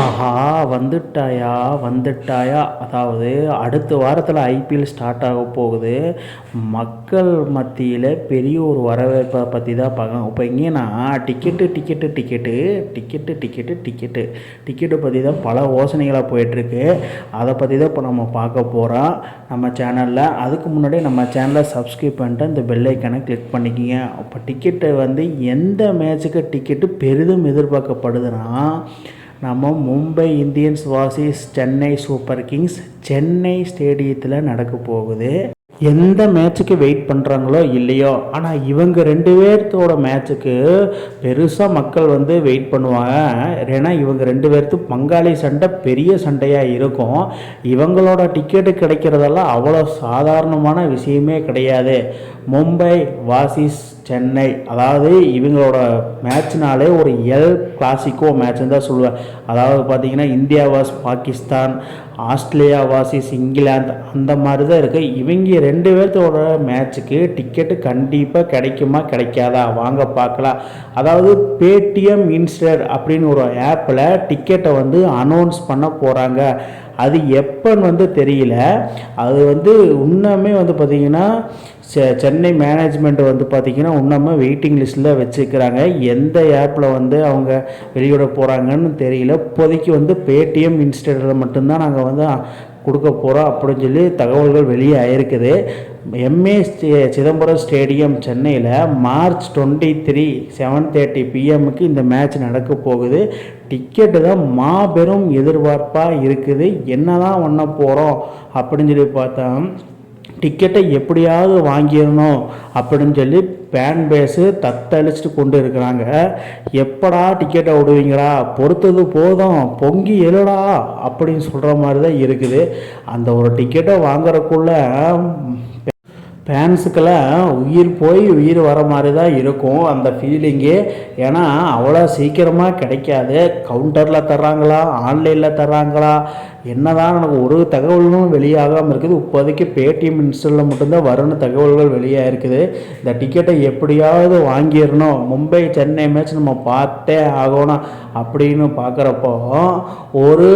ஆஹா வந்துட்டாயா வந்துட்டாயா. அதாவது அடுத்த வாரத்தில் ஐபிஎல் ஸ்டார்ட் ஆக போகுது. மக்கள் மத்தியில் பெரிய ஒரு வரவேற்பை பற்றி தான் பார்க்கணும். இப்போ இங்கேனா ticket ticket ticket ticket ticket ticket டிக்கெட்டை பற்றி தான் பல யோசனைகளாக போயிட்டுருக்கு. அதை பற்றி தான் இப்போ நம்ம பார்க்க போகிறோம் நம்ம சேனலில் அதுக்கு முன்னாடி நம்ம சேனலை சப்ஸ்கிரைப் பண்ணிட்டு இந்த பெல் கிளிக் பண்ணிக்கிங்க. அப்போ டிக்கெட்டை வந்து எந்த மேட்சுக்கு டிக்கெட்டு பெரிதும் எதிர்பார்க்கப்படுதுன்னா நம்ம Mumbai Indians versus Chennai super kings Chennai ஸ்டேடியத்தில் நடக்க போகுது. எந்த மேட்ச்சுக்கு வெயிட் பண்ணுறாங்களோ இல்லையோ ஆனால் இவங்க ரெண்டு பேர்த்தோட மேட்ச்சுக்கு பெருசாக மக்கள் வந்து வெயிட் பண்ணுவாங்க. ஏன்னா இவங்க ரெண்டு பேர்த்து பங்காளி சண்டை பெரிய சண்டையாக இருக்கும். இவங்களோட டிக்கெட்டு கிடைக்கிறதெல்லாம் அவ்வளோ சாதாரணமான விஷயமே கிடையாது. மும்பை வாசிஸ் சென்னை. அதாவது இவங்களோட மேட்ச்னாலே ஒரு எல் கிளாசிக்கோ மேட்ச்னு தான் சொல்லுவேன். அதாவது பார்த்தீங்கன்னா India versus Pakistan Australia versus England அந்த மாதிரி தான் இருக்குது இவங்க ரெண்டு பேர்த்தோட மேட்ச்சுக்கு டிக்கெட்டு கண்டிப்பாக கிடைக்குமா கிடைக்காதா? வாங்க பார்க்கலாம். அதாவது பேடிஎம் இன்ஸ்டர் அப்படின்னு ஒரு ஆப்பில் டிக்கெட்டை வந்து அனௌன்ஸ் பண்ண போகிறாங்க அது எப்போன்னு வந்து தெரியல. அது வந்து இன்னுமே வந்து பார்த்திங்கன்னா செ சென்னை மேனேஜ்மெண்ட் வந்து பார்த்திங்கன்னா இன்னுமே வெயிட்டிங் லிஸ்ட்டில் வச்சுக்கிறாங்க எந்த ஆப்பில் வந்து அவங்க வெளியிட போகிறாங்கன்னு தெரியல. இப்போதைக்கு வந்து பேடிஎம் இன்ஸ்டேட்டில் மட்டும்தான் நாங்கள் வந்து கொடுக்க போகிறோம் அப்படின்னு சொல்லி தகவல்கள் வெளியே ஆயிருக்குது. எம்ஏ சிதம்பரம் ஸ்டேடியம் சென்னையில் March twenty three seven thirty பிஎம்முக்கு இந்த மேட்ச் நடக்க போகுது. டிக்கெட்டு தான் மாபெரும் எதிர்பார்ப்பாக இருக்குது. என்ன தான் பண்ண போகிறோம் அப்படின்னு சொல்லி பார்த்தா டிக்கெட்டை எப்படியாவது வாங்கிடணும் அப்படின்னு சொல்லி பேன் பேஸு தத்தளிச்சுட்டு கொண்டு இருக்கிறாங்க. எப்படா டிக்கெட்டை விடுவீங்களா? பொறுத்தது போதும் பொங்கி எழுடா அப்படின்னு சொல்கிற மாதிரி தான் இருக்குது. அந்த ஒரு டிக்கெட்டை வாங்குறதுக்குள்ள ஃபேன்ஸுக்கெல்லாம் உயிர் போய் உயிர் வர மாதிரி தான் இருக்கும். அந்த ஃபீலிங்கே ஏன்னா அவ்வளோ சீக்கிரமாக கிடைக்காது. கவுண்டரில் தர்றாங்களா? ஆன்லைனில் தர்றாங்களா? என்னதான் எனக்கு ஒரு தகவலும் வெளியாகாமல் இருக்குது. இப்போதைக்கு பேடிஎம் இன்ஸ்டலில் மட்டும்தான் வரும்னு தகவல்கள் வெளியாக இருக்குது இந்த டிக்கெட்டை எப்படியாவது வாங்கிடணும். மும்பை சென்னை மேட்ச் நம்ம பார்த்தே ஆகணும் அப்படின்னு பார்க்குறப்போ ஒரு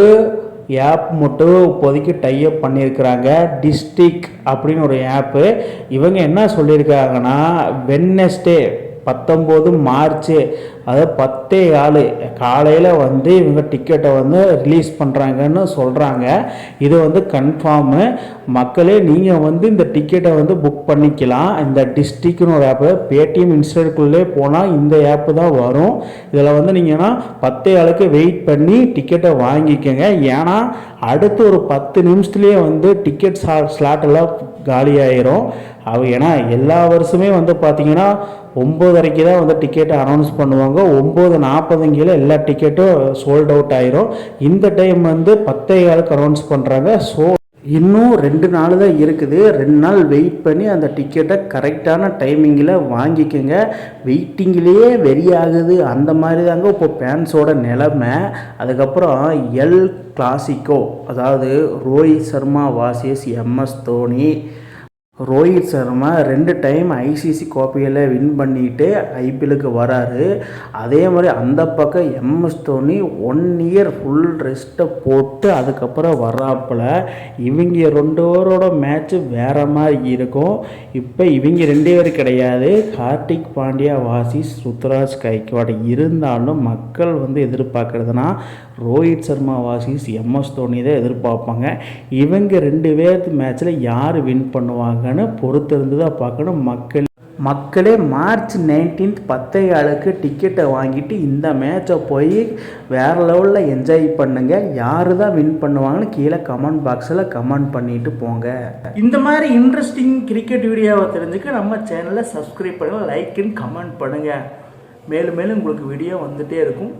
ஆப் மட்டும் இப்போதைக்கு டைப் பண்ணியிருக்கிறாங்க. டிஸ்ட்ரிக் அப்படின்னு ஒரு ஆப்பு இவங்க என்ன சொல்லியிருக்காங்கன்னா வென்னஸ்டே பத்தொம்போது மார்ச்சு அதாவது பத்தே ஆள். காலையில் வந்து இவங்க டிக்கெட்டை வந்து ரிலீஸ் பண்ணுறாங்கன்னு சொல்கிறாங்க இது வந்து கன்ஃபார்மு மக்களே நீங்கள் வந்து இந்த டிக்கெட்டை வந்து புக் பண்ணிக்கலாம். இந்த டிஸ்ட்ரிக்னு ஒரு ஆப்பு பேடிஎம் இன்ஸ்டன்ட்குள்ளே போனால் இந்த ஆப்பு தான் வரும். இதில் வந்து நீங்கன்னா பத்தே ஆளுக்கு வெயிட் பண்ணி டிக்கெட்டை வாங்கிக்கோங்க. ஏன்னா அடுத்து ஒரு பத்து நிமிஷத்துலேயே வந்து டிக்கெட் ஸ்லாட் ஸ்லாட்டெல்லாம் காலியாயிரும். அவ ஏன்னா எல்லா வருஷமே வந்து பார்த்தீங்கன்னா ஒம்பதரைக்கு தான் வந்து டிக்கெட்டை அனௌன்ஸ் பண்ணுவாங்க. ஒம்பது நாற்பதுங்கில எல்லா டிக்கெட்டும் சோல்ட் அவுட் ஆயிரும். இந்த டைம் வந்து பத்தே காலுக்கு அனௌன்ஸ் பண்ணுறாங்க ஸோ இன்னும் ரெண்டு நாள் தான் இருக்குது. ரெண்டு நாள் வெயிட் பண்ணி அந்த டிக்கெட்டை கரெக்டான டைமிங்கில் வாங்கிக்கோங்க. வெயிட்டிங்கிலேயே வெறி ஆகுது. அந்த மாதிரி தாங்க இப்போ பேன்ஸோட நிலமை. அதுக்கப்புறம் எல் கிளாசிக்கோ அதாவது ரோஹித் சர்மா வாசியஸ் எம்எஸ் தோனி. ரோஹித் சர்மா ரெண்டு டைம் ஐசிசி கோப்பையில் வின் பண்ணிட்டு ஐபிஎலுக்கு வராரு. அதே மாதிரி அந்த பக்கம் MS Dhoni one year full ரெஸ்ட்டை போட்டு அதுக்கப்புறம் வர்றாப்புல இவங்க ரெண்டு பேரோட மேட்ச்சு வேறு மாதிரி இருக்கும். இப்போ இவங்க ரெண்டு பேர் கிடையாது. கார்த்திக் பாண்டியா வாசிஸ் ருத்ராஜ் கைக்வாட் இருந்தாலும் மக்கள் வந்து எதிர்பார்க்குறதுனா ரோஹித் சர்மா வாசிஸ் எம்எஸ் தோனி தான் எதிர்பார்ப்பாங்க. இவங்க ரெண்டு பேர்த்து மேட்ச்சில் யார் வின் பண்ணுவாங்க? பார்க்கணும் பொறுத்திருந்து தான் பார்க்கணும். மக்கள் மக்களே மார்ச் நைன்டீன்த் பத்தையாளுக்கு டிக்கெட்டை வாங்கிட்டு இந்த மேட்சை போய் வேறு லெவலில் என்ஜாய் பண்ணுங்க. யார் தான் வின் பண்ணுவாங்கன்னு கீழே கமெண்ட் பாக்ஸில் கமெண்ட் பண்ணிட்டு போங்க. இந்த மாதிரி இன்ட்ரெஸ்டிங் கிரிக்கெட் வீடியோவை தெரிஞ்சுக்க நம்ம சேனலை சப்ஸ்கிரைப் பண்ணுங்கள் லைக் அண்ட் கமெண்ட் பண்ணுங்கள் மேலும் மேலும் உங்களுக்கு வீடியோ வந்துகிட்டே இருக்கும்.